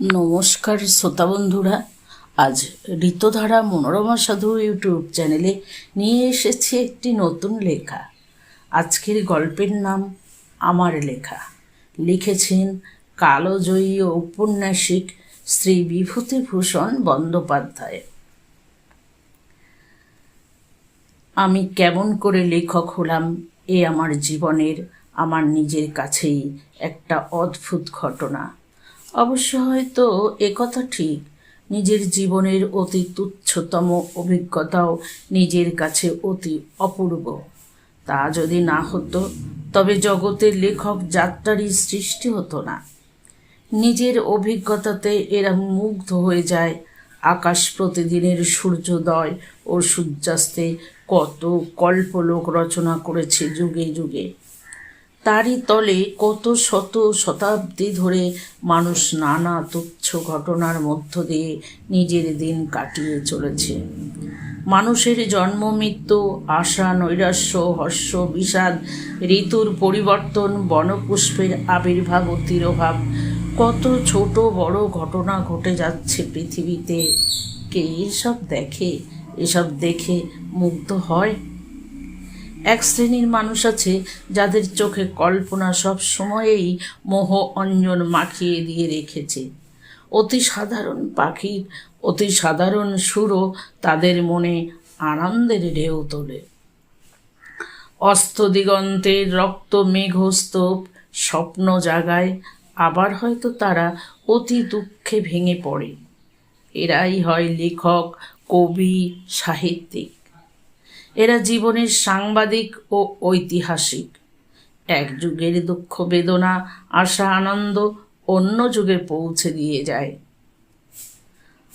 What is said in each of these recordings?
নমস্কার শ্রোতা বন্ধুরা। আজ ঋতধারা মনোরমা সাধু ইউটিউব চ্যানেলে নিয়ে এসেছি একটি নতুন লেখা। আজকের গল্পের নাম আমার লেখা। লিখেছেন কালোজয়ী ঔপন্যাসিক শ্রী বিভূতিভূষণ বন্দ্যোপাধ্যায়। আমি কেমন করে লেখক হলাম এ আমার জীবনের, আমার নিজের কাছেই একটা অদ্ভুত ঘটনা। অবশ্য হয়তো একথা ঠিক। নিজের জীবনের অতি তুচ্ছতম অভিজ্ঞতাও নিজের কাছে অতি অপূর্ব। তা যদি না হতো, তবে জগতের লেখক যাত্রারই সৃষ্টি হতো না। নিজের অভিজ্ঞতাতে এরা মুগ্ধ হয়ে যায়। আকাশ প্রতিদিনের সূর্যোদয় ও সূর্যাস্তে কত কল্পলোক রচনা করেছে যুগে যুগে। তারই তলে কত শত শতাব্দী ধরে মানুষ নানা তুচ্ছ ঘটনার মধ্য দিয়ে নিজের দিন কাটিয়ে চলেছে। মানুষের জন্ম, মৃত্যু, আশা, নৈরাশ্য, হর্ষ, বিষাদ, ঋতুর পরিবর্তন, বনপুষ্পের আবির্ভাব ও তিরোভাব, কত ছোট বড় ঘটনা ঘটে যাচ্ছে পৃথিবীতে। কে এসব দেখে? এসব দেখে মুগ্ধ হয়? এক শ্রেণির মানুষ আছে যাদের চোখে কল্পনা সব সময়েই মোহ অঞ্জন মাখিয়ে দিয়ে রেখেছে। অতি সাধারণ পাখির অতি সাধারণ সুরও তাদের মনে আনন্দের ঢেউ তোলে। অস্ত দিগন্তের রক্ত মেঘস্তূপ স্বপ্ন জাগায়, আবার হয়তো তারা অতি দুঃখে ভেঙে পড়ে। এরাই হয় লেখক, কবি, সাহিত্যিক। এরা জীবনের সাংবাদিক ও ঐতিহাসিক। এক যুগের দুঃখ, বেদনা, আশা, আনন্দ অন্য যুগে পৌঁছে দিয়ে যায়।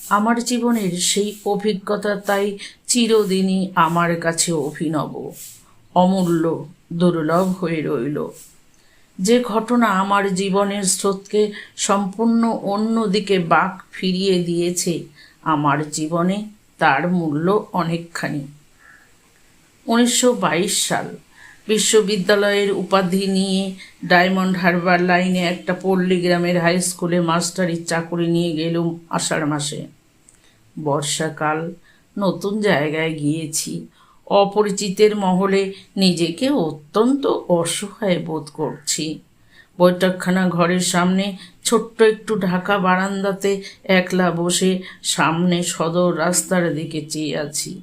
আমার জীবনের সেই অভিজ্ঞতা তাই চিরদিনই আমার কাছে অভিনব, অমূল্য, দুর্লভ হয়ে রইল। যে ঘটনা আমার জীবনের স্রোতকে সম্পূর্ণ অন্য দিকে বাঁক ফিরিয়ে দিয়েছে, আমার জীবনে তার মূল্য অনেকখানি। উনিশশো বাইশ সাল বিশ্ববিদ্যালয়ের উপাধি নিয়ে ডায়মন্ড হারবার লাইনে একটা পল্লী গ্রামের হাই স্কুলে মাস্টারির চাকরি নিয়ে গেলুম আষাঢ় মাসে। বর্ষাকাল, নতুন জায়গায় গিয়েছি। অপরিচিতের মহলে নিজেকে অত্যন্ত অসহায় বোধ করছি। বৈঠকখানা ঘরের সামনে ছোট্ট একটু ঢাকা বারান্দাতে একলা বসে সামনে সদর রাস্তার দিকে চেয়ে আছি।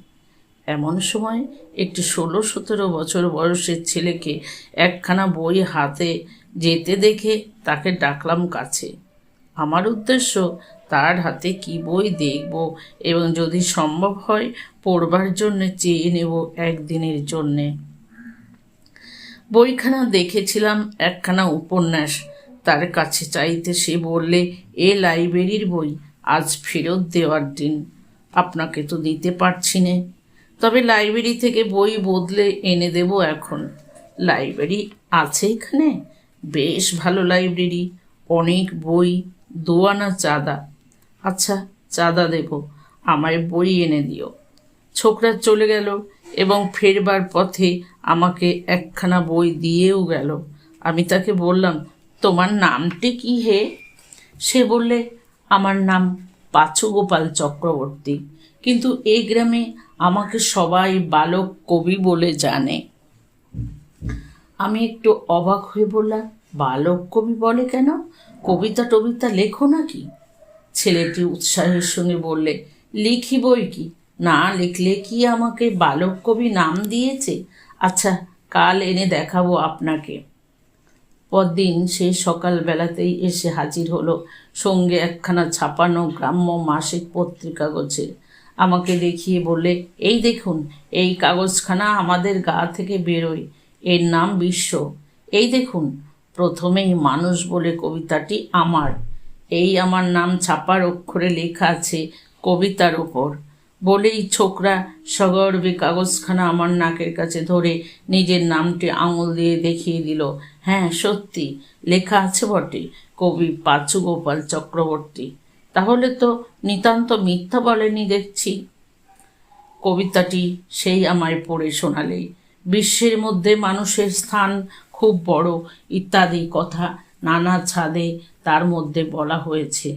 এমন সময় একটি ষোলো সতেরো বছর বয়সের ছেলেকে একখানা বই হাতে যেতে দেখে তাকে ডাকলাম কাছে। আমার উদ্দেশ্য, তার হাতে কি বই দেখব এবং যদি সম্ভব হয় পড়বার জন্যে চেয়ে নেব একদিনের জন্যে। বইখানা দেখেছিলাম একখানা উপন্যাস। তার কাছে চাইতে সে বললে, এ লাইব্রেরির বই, আজ ফেরত দেওয়ার দিন। আপনাকে তো দিতে পারছি না। লাইব্রেরি থেকে বই বদলে এনে দেব এখন। লাইব্রেরি আছে এখানে। বেশ ভালো লাইব্রেরি অনেক বই দোয়ানা চাঁদা। আচ্ছা চাঁদা দেব। আমায় বই এনে দিও। ছোকরা চলে গেল এবং ফেরবার পথে আমাকে একখানা বই দিয়েও গেল। আমি তাকে বললাম, তোমার নামটি কি হে? সে বললে, আমার নাম পাচু গোপাল চক্রবর্তী। কিন্তু এই গ্রামে আমাকে সবাই বালক কবি বলে জানে। আমি একটু অবাক হয়ে বললাম, বালক কবি বলে কেন? কবিতা টবিতা লেখো নাকি? ছেলেটি উৎসাহের সঙ্গে বললে, লিখি বই কি? না লিখলে কি আমাকে বালক কবি নাম দিয়েছে? আচ্ছা কাল এনে দেখাবো আপনাকে। পরদিন সেই সকালবেলাতেই এসে হাজির হলো। সঙ্গে একখানা ছাপানো গ্রাম্য মাসিক পত্রিকা গোছে আমাকে দেখিয়ে বললে, এই দেখুন, এই কাগজখানা আমাদের গা থেকে বেরোয়। এর নাম বিশ্ব। এই দেখুন, প্রথমেই মানুষ বলে কবিতাটি আমার। এই আমার নাম ছাপার অক্ষরে লেখা আছে কবিতার ওপর বলেই ছোকরা সগর্বে কাগজখানা আমার নাকের কাছে ধরে নিজের নামটি আঙুল দিয়ে দেখিয়ে দিল। হ্যাঁ সত্যি, লেখা আছে বটে, কবি পাচু গোপাল চক্রবর্তী। তাহলে তো নিতান্ত মিথ্যা বলেনি দেখছি। কবিতাটি সেই আমায় পড়ে শোনালে। বিশ্বের মধ্যে মানুষের স্থান খুব বড় ইত্যাদি কথা নানা ছাদে তার মধ্যে বলা হয়েছে।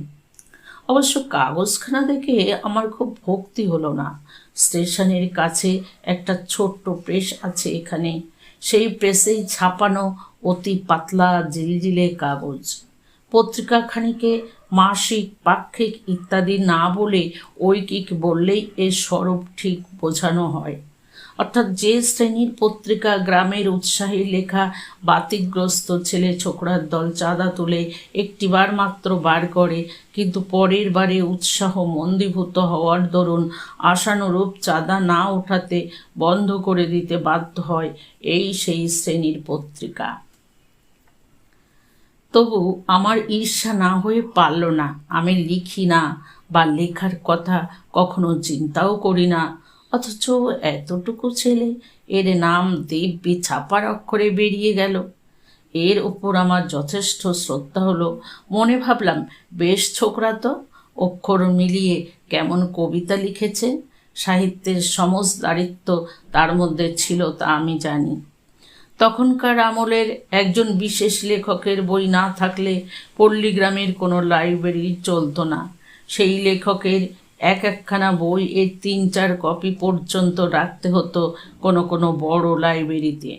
অবশ্য কাগজখানা দেখে আমার খুব ভক্তি হলো না। স্টেশনের কাছে একটা ছোট্ট প্রেস আছে এখানে। সেই প্রেসেই ছাপানো অতি পাতলা জিলজিলে কাগজ। পত্রিকাখানিকে মাসিক, পাক্ষিক ইত্যাদি না বলে ঐকিক বললেই এর স্বরূপ ঠিক বোঝানো হয়। অর্থাৎ যে শ্রেণির পত্রিকা, গ্রামের উৎসাহী লেখা, বাতিগ্রস্ত ছেলে ছোকরার দল চাঁদা তুলে একটিবার মাত্র বার করে, কিন্তু পরের বারে উৎসাহ মন্দীভূত হওয়ার দরুন আশানুরূপ চাঁদা না ওঠাতে বন্ধ করে দিতে বাধ্য হয় এই সেই শ্রেণির পত্রিকা। তবু আমার ঈর্ষা না হয়ে পারল না। আমি লিখি না বা লেখার কথা কখনো চিন্তাও করি না। অথচ এতটুকু ছেলে, এর নাম দিব্যি ছাপার অক্ষরে বেরিয়ে গেল। এর ওপর আমার যথেষ্ট শ্রদ্ধা হলো। মনে ভাবলাম, বেশ ছোকরা তো, অক্ষর মিলিয়ে কেমন কবিতা লিখেছে। সাহিত্যের সমজদারিত্ব তার মধ্যে ছিল তা আমি জানি। তখনকার আমলের একজন বিশেষ লেখকের বই না থাকলে পল্লীগ্রামের কোনো লাইব্রেরি চলতো না। সেই লেখকের এক একখানা বই এর তিন চার কপি পর্যন্ত রাখতে হতো কোনো কোনো বড় লাইব্রেরিতে।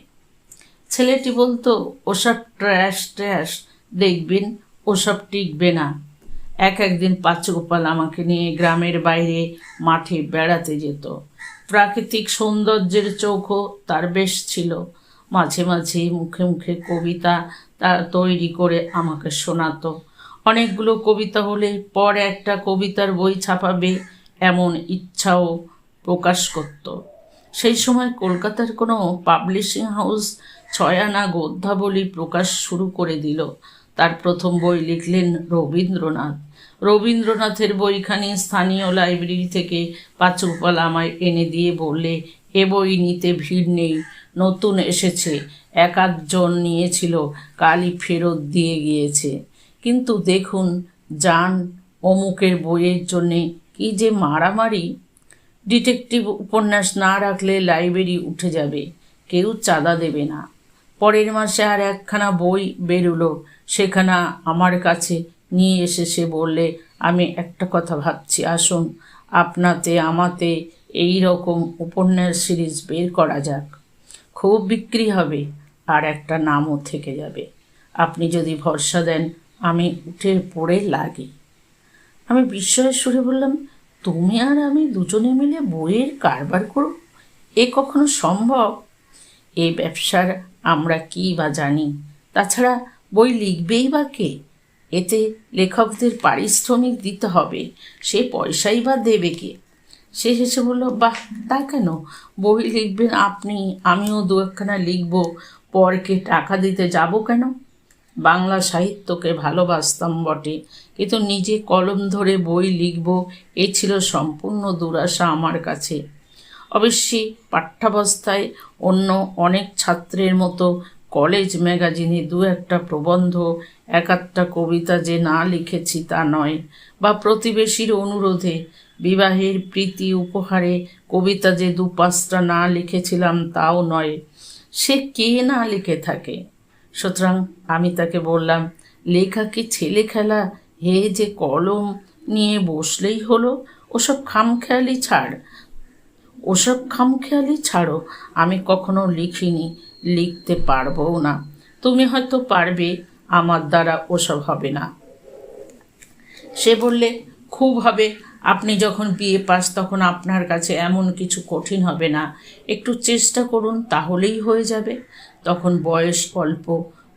ছেলেটি বলতো, ওসব ট্র্যাশ ট্র্যাশ দেখবেন ওসব টিকবে না। এক একদিন পাঁচগোপাল আমাকে নিয়ে গ্রামের বাইরে মাঠে বেড়াতে যেত। প্রাকৃতিক সৌন্দর্যের চোখও তার বেশ ছিল। মাঝে মাঝে মুখে মুখে কবিতা তা তৈরি করে আমাকে শোনাতো। অনেকগুলো কবিতা হলে পর একটা কবিতার বই ছাপাবে এমন ইচ্ছাও প্রকাশ করত। সেই সময় কলকাতার কোনো পাবলিশিং হাউস ছয়ানা গদ্যাবলী প্রকাশ শুরু করে দিল। তার প্রথম বই লিখলেন রবীন্দ্রনাথ। রবীন্দ্রনাথের বইখানি স্থানীয় লাইব্রেরি থেকে পাঁচুপাল আমায় এনে দিয়ে বললে, এ বই নিতে ভিড় নেই, নতুন এসেছে, এক আধজন নিয়েছিল, কালই ফেরত দিয়ে গিয়েছে। কিন্তু দেখুন, যান অমুকের বইয়ের জন্যে কি যে মারামারি। ডিটেকটিভ উপন্যাস না রাখলে লাইব্রেরি উঠে যাবে, কেউ চাঁদা দেবে না। পরের মাসে আর একখানা বই বেরোলো, সেখানা আমার কাছে নিয়ে এসে সে বললে, আমি একটা কথা ভাবছি, আসুন আপনাতে, আমাতে এই রকম উপন্যাস সিরিজ বের করা যাক। খুব বিক্রি হবে, আর একটা নামও থেকে যাবে। আপনি যদি ভরসা দেন আমি উঠে পড়ে লাগি। আমি বিস্ময়ের সুরে বললাম, তুমি আর আমি দুজনে মিলে বইয়ের কারবার করো? এ কখনো সম্ভব? এই ব্যবসার আমরা কী বা জানি? তাছাড়া বই লিখবেই বা কে? এতে লেখকদের পারিশ্রমিক দিতে হবে, সে পয়সাই বা দেবে কে? সে হেসে বলল, বাহ, তা কেন? বই লিখবেন আপনি, আমিও দু একখানা লিখব, পরকে টাকা দিতে যাব কেন? বাংলা সাহিত্যকে ভালোবাসতাম বটে। কিন্তু নিজে কলম ধরে বই লিখব, এ ছিল সম্পূর্ণ দুরাশা আমার কাছে। অবশ্যই পাঠ্যাবস্থায় অন্য অনেক ছাত্রের মতো কলেজ ম্যাগাজিনে দু একটা প্রবন্ধ, এক একটা কবিতা যে না লিখেছি তা নয়, বা প্রতিবেশীর অনুরোধে বিবাহের প্রীতি উপহারে কবিতা যে দু পাঁচটা না লিখেছিলাম তাও নয়। সে কে না লিখে থাকে? সুতরাং আমি তাকে বললাম, লেখা কি ছেলে খেলা? হে যে কলম নিয়ে বসলেই হলো, ওসব খামখেয়ালি ছাড়। ওসব খামখেয়ালি ছাড়ো, আমি কখনো লিখিনি, লিখতে পারবও না। তুমি হয়তো পারবে, আমার দ্বারা ওসব হবে না। সে বললে, খুব হবে। আপনি যখন বিয়ে পাস, তখন আপনার কাছে এমন কিছু কঠিন হবে না। একটু চেষ্টা করুন, তাহলেই হয়ে যাবে। তখন বয়স অল্প,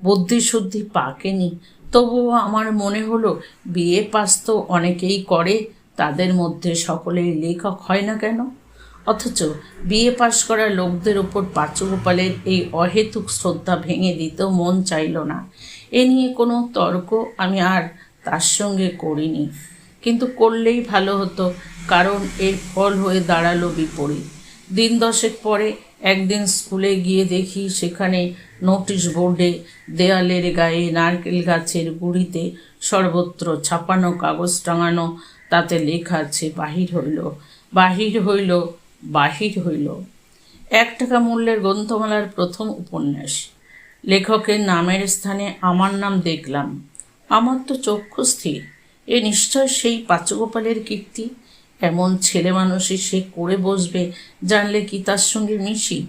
বুদ্ধিশুদ্ধি পাকেনি। তবুও আমার মনে হলো, বিয়ে পাস তো অনেকেই করে, তাদের মধ্যে সকলেই লেখক হয় না কেন? অথচ বিয়ে পাশ করা লোকদের ওপর পাঁচগোপালের এই অহেতুক শ্রদ্ধা ভেঙে দিতেও মন চাইল না। এ নিয়ে কোনো তর্ক আমি আর তার সঙ্গে করিনি। কিন্তু করলেই ভালো হতো, কারণ এর ফল হয়ে দাঁড়াল বিপরীত। দিন দশেক পরে একদিন স্কুলে গিয়ে দেখি সেখানে নোটিশ বোর্ডে দেয়ালের গায়ে নারকেল গাছের গুড়িতে সর্বত্র ছাপানো কাগজ টাঙানো, তাতে লেখা আছে, বাহির হইল বাহির হইল বাহির হইল। এক টাকা মূল্যের গ্রন্থমালার প্রথম উপন্যাস। লেখকের নামের স্থানে আমার নাম দেখলাম। আমার তো চক্ষু স্থির। এ নিশ্চয় সেই পাচগোপালের কীর্তি? এমন ছেলে মানুষই সে করে বসবে জানলে কি তার সঙ্গে মিশি?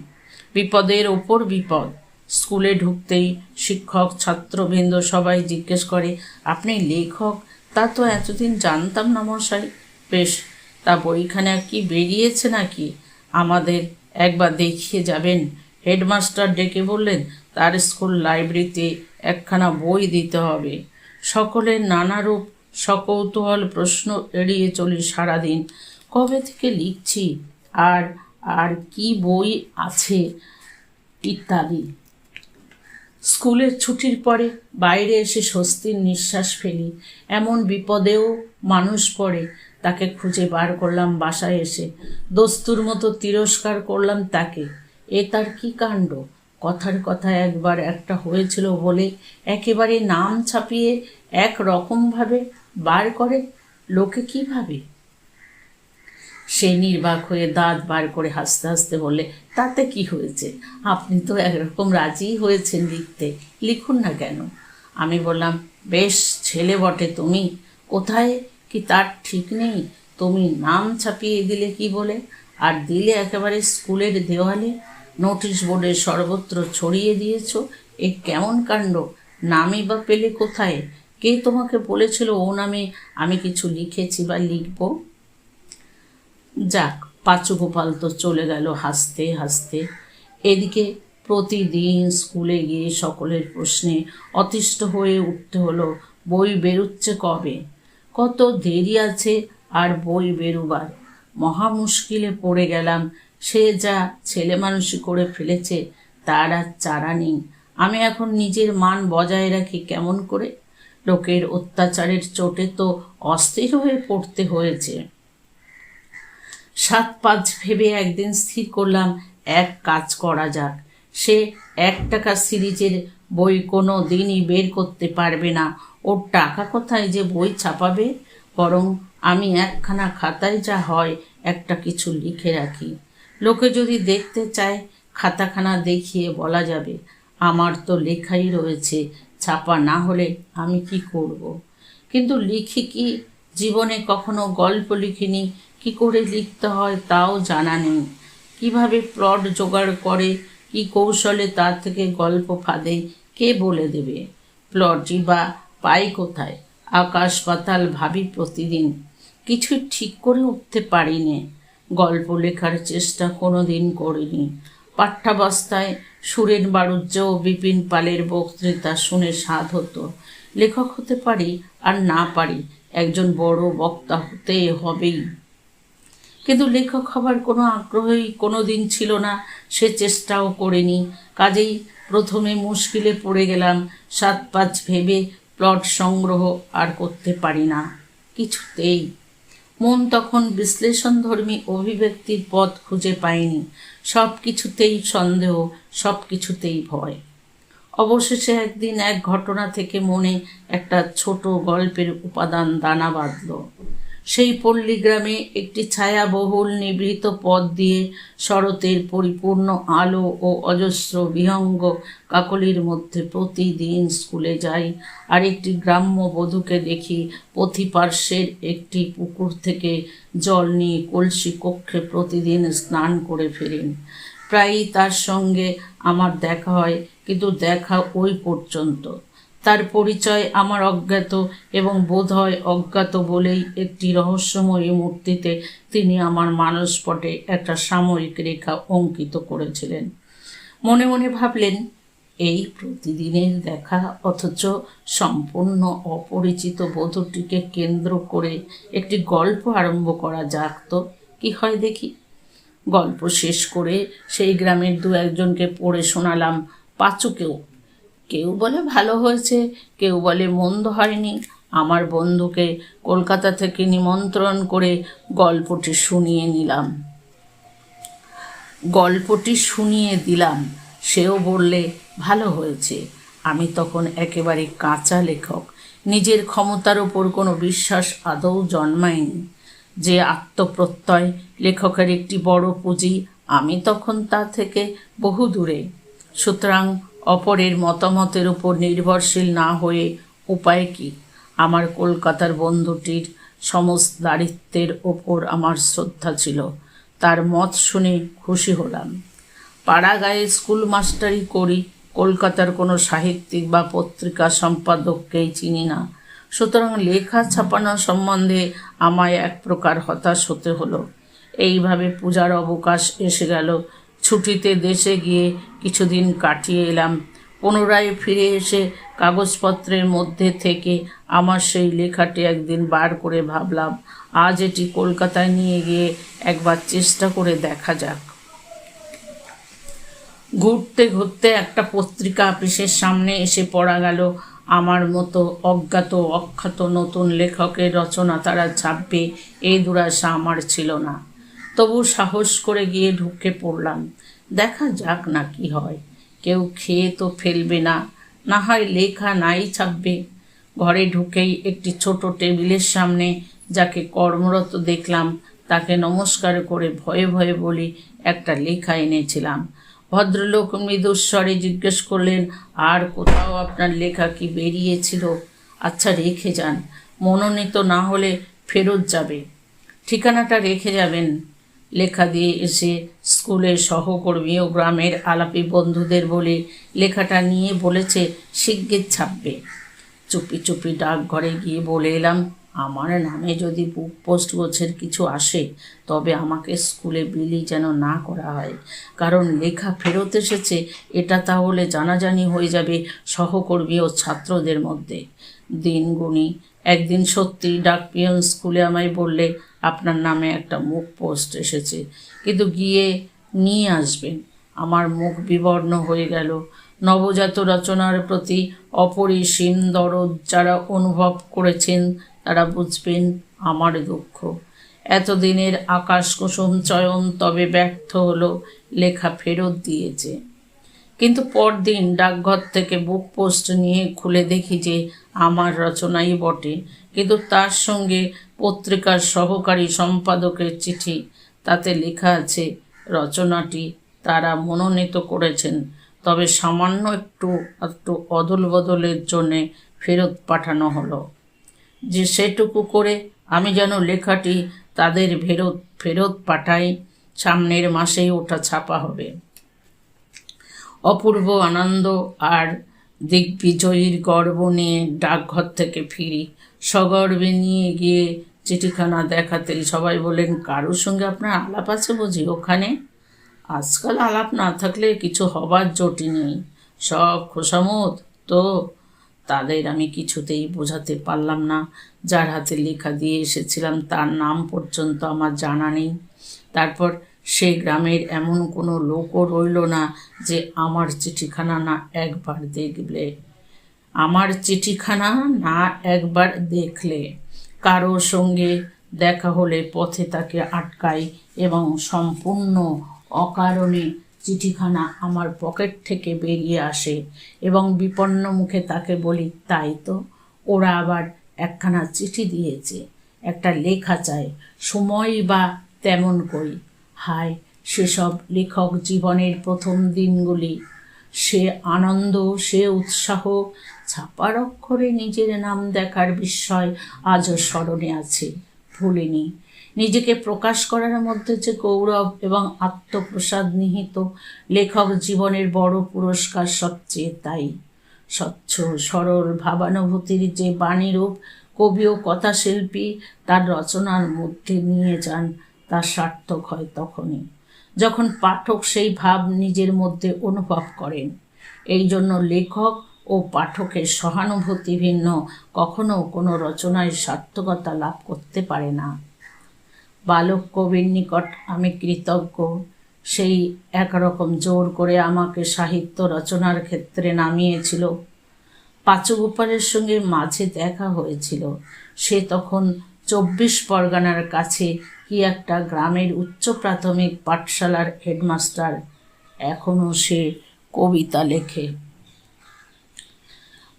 বিপদের ওপর বিপদ। স্কুলে ঢুকতেই শিক্ষক, ছাত্রবৃন্দ সবাই জিজ্ঞেস করে, আপনি লেখক? তা তো এতদিন জানতাম না মশাই। বেশ, তা বইখানে কি বেরিয়েছে নাকি? আমাদের একবার দেখিয়ে যাবেন। হেডমাস্টার ডেকে বললেন, তার স্কুল লাইব্রেরিতে একখানা বই দিতে হবে। সকলের নানারূপ সকৌতূহল প্রশ্ন এড়িয়ে চলি সারাদিন। কবে থেকে লিখছি? আর আর কি বই আছে? ইত্যাদি। স্কুলের ছুটির পরে বাইরে এসে স্বস্তির নিঃশ্বাস ফেলি। এমন বিপদেও মানুষ পড়ে। তাকে খুঁজে বার করলাম বাসায় এসে। দস্তুর মতো তিরস্কার করলাম তাকে। এ তার কি কাণ্ড? কথার কথা একবার একটা হয়েছিল বলে একেবারে নাম ছাপিয়ে এক রকমভাবে বার করে? লোকে কি ভাবে? সে নির্বাক হয়ে দাঁত বার করে হাসতে হাসতে বললে, তাতে কি হয়েছে? আপনি তো একরকম রাজিই হয়েছেন লিখতে। লিখুন না কেন? আমি বললাম, বেশ ছেলে বটে তুমি। কোথায়? কি তার ঠিক নেই? তুমি নাম ছাপিয়ে দিলে কি বলে? আর দিলে একেবারে স্কুলের দেওয়ালে? নোটিশ বোর্ডে সর্বত্র ছড়িয়ে দিয়েছ? এ কেমন কাণ্ড? নামই বা পেলে কোথায়? কে তোমাকে বলেছিল ও নামে আমি কিছু লিখেছি বা লিখব? যাক পাঁচু গোপাল তো চলে গেল হাসতে হাসতে। এদিকে প্রতিদিন স্কুলে গিয়ে সকলের প্রশ্নে অতিষ্ঠ হয়ে উঠতে হলো, বই বেরুচ্ছে কবে? কত দেরি আছে আর বই বেরুবার? মহা মুশকিলে পড়ে গেলাম, সে যা ছেলে মানুষই করে ফেলেছে তার আর চারা নেই। আমি এখন নিজের মান বজায় রাখি কেমন করে? লোকের অত্যাচারের চোটে তো অস্থির হয়ে পড়তে হয়েছে। সাত পাঁচ ভেবে একদিন স্থির করলাম, এক কাজ করা যাক। সে এক টাকা সিরিজের বই কোনো দিনই বের করতে পারবে না। ওর টাকা কোথায় যে বই ছাপাবে? বরং আমি একখানা খাতায় যা হয় একটা কিছু লিখে রাখি। লোকে যদি দেখতে চায়, খাতাখানা দেখিয়ে বলা যাবে। আমার তো লেখাই রয়েছে ছাপা না হলে আমি কি করব। কিন্তু লিখি কি? জীবনে কখনো গল্প লিখিনি, কি করে লিখতে হয় তাও জানা নেই। কীভাবে প্লট জোগাড় করে, কি কৌশলে তার থেকে গল্প ফাঁদে, কে বলে দেবে? প্লটই বা পাই কোথায়? আকাশ পাতাল ভাবি প্রতিদিন। কিছু ঠিক করে উঠতে পারিনি। গল্প লেখার চেষ্টা কোনো দিন করিনি। পাঠ্যাবস্থায় সুরেন বাণিজ্য ও বিপিন পালের বক্তৃতা শুনে স্বাদ হতো। লেখক হতে পারি আর না পারি, একজন বড় বক্তা হতে হবেই। কিন্তু লেখক হবার কোনো আগ্রহই কোনো দিন ছিল না, সে চেষ্টাও করিনি। কাজেই প্রথমে মুশকিলে পড়ে গেলাম, সাত পাঁচ ভেবে প্লট সংগ্রহ আর করতে পারি না, কিছুতেই। মন তখন বিশ্লেষণধর্মী অভিব্যক্তির পথ খুঁজে পায়নি সব কিছুতেই সন্দেহ সব কিছুতেই ভয়। অবশেষে একদিন এক ঘটনা থেকে মনে একটা ছোট গল্পের উপাদান দানা বাঁধল। সেই পল্লী গ্রামে একটি ছায়াবহুল নিভৃত পথ দিয়ে শরতের পরিপূর্ণ আলো ও অজস্র বিহঙ্গ কাকলির মধ্যে প্রতিদিন স্কুলে যাই। আর একটি গ্রাম্য বধূকে দেখি পথিপার্শ্বের একটি পুকুর থেকে জল নিয়ে কলসি কক্ষে প্রতিদিন স্নান করে ফেরেন। প্রায়ই তার সঙ্গে আমার দেখা হয়, কিন্তু দেখা ওই পর্যন্ত। তার পরিচয় আমার অজ্ঞাত এবং বোধহয় অজ্ঞাত বলেই একটি রহস্যময়ী মূর্তিতে তিনি আমার মানসপটে একটা সাময়িক রেখা অঙ্কিত করেছিলেন। মনে মনে ভাবলেন, এই প্রতিদিনের দেখা অথচ সম্পূর্ণ অপরিচিত বধূটিকে কেন্দ্র করে একটি গল্প আরম্ভ করা যাক তো, কি হয় দেখি। গল্প শেষ করে সেই গ্রামের দু একজনকে পড়ে শোনালাম, পাঁচুকেও কেউ বলে ভালো হয়েছে, কেউ বলে মন্দ হয়নি। আমার বন্ধুকে কলকাতা থেকে নিমন্ত্রণ করে গল্পটি শুনিয়ে নিলাম। গল্পটি শুনিয়ে দিলাম। সেও বললে, ভালো হয়েছে। আমি তখন একেবারে কাঁচা লেখক। নিজের ক্ষমতার ওপর কোনো বিশ্বাস আদৌ জন্মায়নি। যে আত্মপ্রত্যয় লেখকের একটি বড় পুঁজি, আমি তখন তা থেকে বহু দূরে সুতরাং অপরের মতামতের উপর নির্ভরশীল না হয়ে উপায় কি? আমার কলকাতার বন্ধুটির সমস্ত দারিত্বের ওপর আমার শ্রদ্ধা ছিল। তার মত শুনে খুশি হলাম। পাড়াগাঁয়ে স্কুল মাস্টারি করি, কলকাতার কোনো সাহিত্যিক বা পত্রিকা সম্পাদককেই চিনি না। সুতরাং লেখা ছাপানো সম্বন্ধে আমায় এক প্রকার হতাশ হতে হলো। এইভাবে পূজার অবকাশ এসে গেল ছুটিতে দেশে গিয়ে কিছুদিন কাটিয়ে এলাম। পুনরায় ফিরে এসে কাগজপত্রের মধ্যে থেকে আমার সেই লেখাটি একদিন বার করে ভাবলাম, আজ এটি কলকাতায় নিয়ে গিয়ে একবার চেষ্টা করে দেখা যাক। ঘুরতে ঘুরতে একটা পত্রিকা অফিসের সামনে এসে পড়া গেল। আমার মতো অজ্ঞাত, অখ্যাত নতুন লেখকের রচনা তারা ছাপবে, এই দুরাশা আমার ছিল না। তবু সাহস করে গিয়ে ঢুকে পড়লাম। দেখা যাক না কি হয়। কেউ খেয়ে তো ফেলবে না না হয় লেখা নাই ছাপবে। ঘরে ঢুকেই একটি ছোট টেবিলের সামনে যাকে কর্মরত দেখলাম, তাকে নমস্কার করে ভয়ে ভয়ে বলি, একটা লেখা এনেছিলাম। ভদ্রলোক মৃদুস্বরে জিজ্ঞেস করলেন, আর কোথাও আপনার লেখা কি বেরিয়েছিল? আচ্ছা রেখে যান। মনোনীত না হলে ফেরত যাবে। ঠিকানাটা রেখে যাবেন। লেখা দিয়ে এসে স্কুলের সহকর্মী ও গ্রামের আলাপি বন্ধুদের বলে লেখাটা নিয়ে বলেছে শিগগির ছাপবে। চুপি চুপি ডাকঘরে গিয়ে বলে এলাম, আমার নামে যদি বুক পোস্ট গোছের কিছু আসে, তবে আমাকে স্কুলে বিলি যেন না করা হয়। কারণ লেখা ফেরত এসেছে, এটা তাহলে জানাজানি হয়ে যাবে সহকর্মী ও ছাত্রদের মধ্যে। দিন গুনি একদিন সত্যি ডাক পিয়ন স্কুলে আমায় বললে আপনার নামে একটা মুখ পোস্ট এসেছে। কিন্তু গিয়ে নিয়ে আসবেন। আমার মুখ বিবর্ণ হয়ে গেল। নবজাত রচনার প্রতি অপরিসীম দরদ যারা অনুভব করেছেন, তারা বুঝবেন আমার দুঃখ। এতদিনের আকাশ কুসুম চয়ন তবে ব্যর্থ হলো, লেখা ফেরত দিয়েছে। কিন্তু পরদিন ডাকঘর থেকে বুক পোস্ট নিয়ে খুলে দেখি যে, আমার রচনাই বটে। কিন্তু তার সঙ্গে পত্রিকার সহকারী সম্পাদকের চিঠি। তাতে লেখা আছে, রচনাটি তারা মনোনীত করেছেন, তবে সামান্য একটু একটু অদল বদলের জন্যে ফেরত পাঠানো হলো। যে সেটুকু করে আমি যেন লেখাটি তাদের ফেরত ফেরত পাঠাই, সামনের মাসেই ওটা ছাপা হবে। অপূর্ব আনন্দ আর দিগ্বিজয়ীর গর্ব নিয়ে ডাকঘর থেকে ফিরি। সগর্বে নিয়ে গিয়ে চিঠিখানা দেখাতেই সবাই বলেন, কারোর সঙ্গে আপনার আলাপ আছে বুঝি ওখানে? আজকাল আলাপ না থাকলে কিছু হবার জটি নেই। সব খোসামত তো। তাদের আমি কিছুতেই বোঝাতে পারলাম না। যার হাতে লেখা দিয়ে এসেছিলাম, তার নাম পর্যন্ত আমার জানা নেই। তারপর সে গ্রামের এমন কোনো লোকও রইল না যে আমার চিঠিখানা না একবার দেখলে। আমার চিঠিখানা না একবার দেখলে। কারও সঙ্গে দেখা হলে পথে তাকে আটকাই এবং সম্পূর্ণ অকারণে চিঠিখানা আমার পকেট থেকে বেরিয়ে আসে এবং বিপন্ন মুখে তাকে বলি, তাই তো, ওরা আবার একখানা চিঠি দিয়েছে, একটা লেখা চায় সময় বা তেমন করি হায়, সেসব লেখক জীবনের প্রথম দিনগুলি, সে আনন্দ, সে উৎসাহ ছাপার অক্ষরে নিজের নাম দেখার বিস্ময় আজও স্মরণে আছে। ভুলিনি। নিজেকে প্রকাশ করার মধ্যে যে গৌরব এবং আত্মপ্রসাদ নিহিত লেখক জীবনের বড় পুরস্কার সবচেয়ে তাই। স্বচ্ছ, সরল ভাবানুভূতির যে বাণীরূপ কবি ও কথাশিল্পী তার রচনার মধ্যে নিয়ে যান, তা সার্থক হয় তখনই। যখন পাঠক সেই ভাব নিজের মধ্যে অনুভব করেন এই জন্য লেখক ও পাঠকের সহানুভূতি ভিন্ন। কখনো কোনো রচনায় সার্থকতা লাভ করতে পারে না। বালক কবির নিকট আমি কৃতজ্ঞ। সেই একরকম জোর করে আমাকে সাহিত্য রচনার ক্ষেত্রে নামিয়েছিল। পাঁচু গোপালের সঙ্গে মাঝে দেখা হয়েছিল। সে তখন চব্বিশ পরগনার কাছে কি একটা গ্রামের উচ্চ প্রাথমিক পাঠশালার হেডমাস্টার। এখনও সে কবিতা লেখে।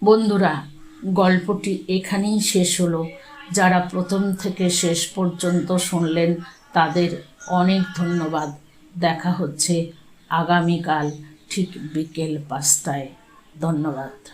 বন্ধুরা, গল্পটি এখানেই শেষ হলো। যারা প্রথম থেকে শেষ পর্যন্ত শুনলেন, তাদের অনেক ধন্যবাদ। দেখা হচ্ছে আগামীকাল, ঠিক বিকেল পাঁচটায়। ধন্যবাদ।